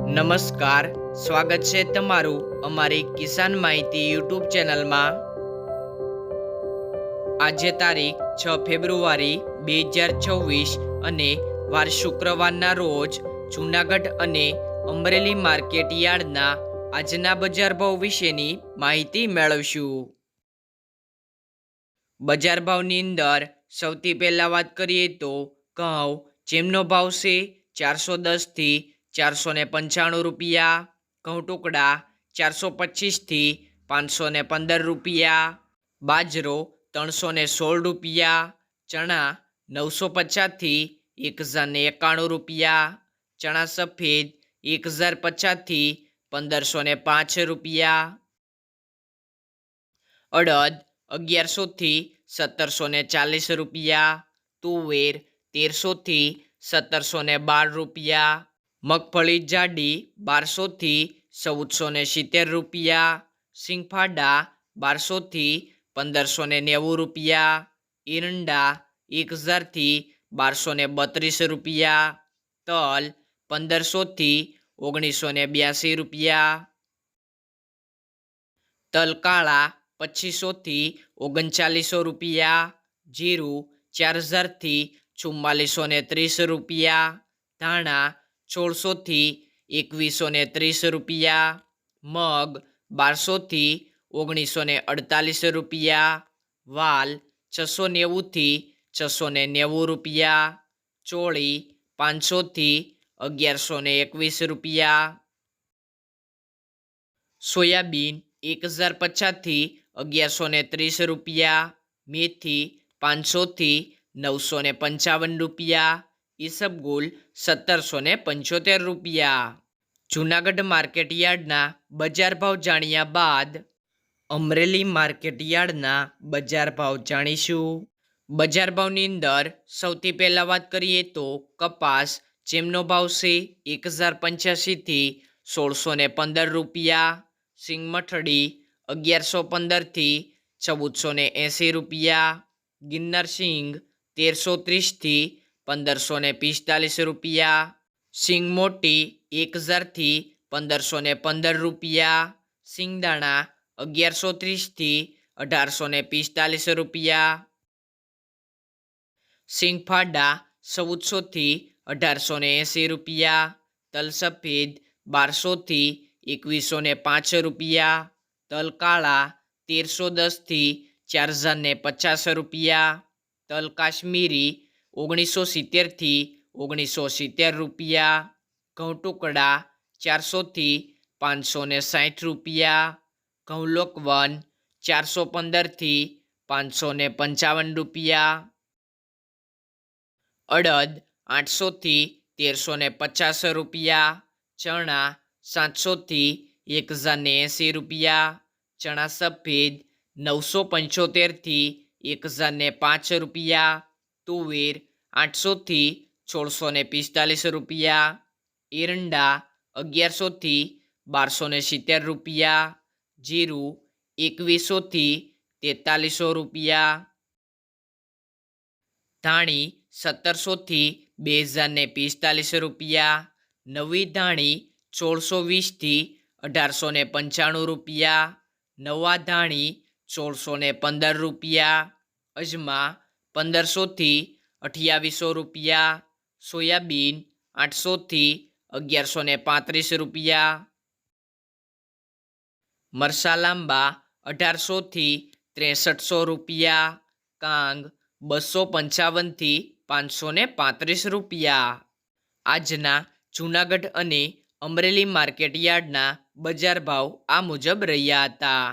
નમસ્કાર, સ્વાગત છે તમારું અમારી કિસાન માહિતી યુટ્યુબ ચેનલમાં. આજે તારીખ છ ફેબ્રુઆરી બે હજાર છવ્વીસ અને વાર શુક્રવારના રોજ જૂનાગઢ અને અમરેલી માર્કેટ યાર્ડના આજના બજાર ભાવ વિશેની માહિતી મેળવશું. બજાર ભાવની અંદર સૌથી પહેલાં વાત કરીએ તો ઘઉં, જેમનો ભાવ છે ચારસો દસથી ચારસો પંચાણું રૂપિયા. ઘઉં ટુકડા ચારસો પચીસથી પાંચસો પંદર રૂપિયા. બાજરો ત્રણસો સોળ રૂપિયા. ચણા નવસો પચાસથી એક હજાર ને એકાણું રૂપિયા. ચણા સફેદ એક હજાર પચાસથી પંદરસો પાંચ રૂપિયા. અડદ અગિયારસોથી સત્તરસો ચાલીસ રૂપિયા. તુવેર તેરસોથી સત્તરસો બાર રૂપિયા. મગફળી જાડી બારસોથી ચૌદસો ને સિત્તેર રૂપિયા, સિંગફાડા બારસોથી પંદરસો ને નેવું રૂપિયા, ઈરંડા એક હજારથી બારસો ને બત્રીસ રૂપિયા, તલ પંદરસોથી ઓગણીસો ને બ્યાસી રૂપિયા, તલકાળા પચીસોથી ઓગણચાલીસો રૂપિયા, જીરું ચાર હજારથી ચુમ્માલીસો ને ત્રીસ રૂપિયા, ધાણા સોળસોથી એકવીસો ને ત્રીસ રૂપિયા, મગ બારસોથી ઓગણીસો ને અડતાલીસ રૂપિયા, વાલ છસો નેવુંથી છસો ને નેવું રૂપિયા, ચોળી પાંચસોથી અગિયારસો ને એકવીસ રૂપિયા. સોયાબીન એક હજાર પચાસથી અગિયારસો ને ત્રીસ રૂપિયા, મેથી પાંચસોથી નવસો ને પંચાવન રૂપિયા ઈસબગુલ સત્તરસો ને પંચોતેર રૂપિયા. જૂનાગઢ માર્કેટ યાર્ડના બજાર ભાવ જાણ્યા બાદ અમરેલી માર્કેટયાર્ડના બજાર ભાવ જાણીશું. બજાર ભાવની અંદર સૌથી પહેલાં વાત કરીએ તો કપાસ જેમનો ભાવ છે એક હજાર પંચ્યાસીથી સોળસો ને પંદર રૂપિયા. સિંગમઠડી અગિયારસો પંદરથી ચૌદસો ને એંસી રૂપિયા. ગિન્નર સિંગ તેરસો ત્રીસથી પંદરસો ને પિસ્તાલીસ રૂપિયા. સિંગ મોટી એક હજારથી પંદરસો ને પંદર રૂપિયા. સિંગદાણા અગિયારસો ત્રીસથી અઢારસો ને પિસ્તાલીસ રૂપિયા. સિંગફાડા ચૌદસોથી અઢારસો ને એંસી રૂપિયા. તલ સફેદ બારસોથી એકવીસો ને પાંચ રૂપિયા. તલ કાળા તેરસો દસથી ચાર હજાર ને પચાસ રૂપિયા. તલ કાશ્મીરી ઓગણીસો સિત્તેરથી ઓગણીસો સિત્તેર રૂપિયા, ઘઉં ટુકડા ચારસોથી પાંચસો ને સાઠ રૂપિયા, ઘઉં લોકવન ચારસો પંદરથી પાંચસો ને પંચાવન રૂપિયા, અડદ આઠસોથી તેરસો ને પચાસ રૂપિયા, ચણા સાતસોથી એક હજાર ને એંસી રૂપિયા, ચણા સફેદ નવસો પંચોતેરથી એક હજાર ને પાંચ રૂપિયા તુવેર આઠસોથી સોળસો ને પિસ્તાલીસ રૂપિયા. એરંડા અગિયારસોથી બારસો ને સિત્તેર રૂપિયા. જીરું એકવીસોથી તેતાલીસો રૂપિયા. ધાણી સત્તરસોથી બે હજાર ને પિસ્તાલીસ રૂપિયા. નવી ધાણી સોળસો વીસથી અઢારસો ને પંચાણું રૂપિયા. નવા ધાણી સોળસો ને પંદર રૂપિયા. અજમા પંદરસોથી અઠ્યાવીસો રૂપિયા, સોયાબીન આઠસોથી અગિયારસો ને પાંત્રીસ રૂપિયા. મરસાલાંબા અઢારસોથી ત્રેસઠસો રૂપિયા, કાંગ બસો પંચાવનથી પાંચસો ને પાંત્રીસ રૂપિયા. આજના જૂનાગઢ અને અમરેલી માર્કેટ યાર્ડના બજાર ભાવ આ મુજબ રહ્યા હતા.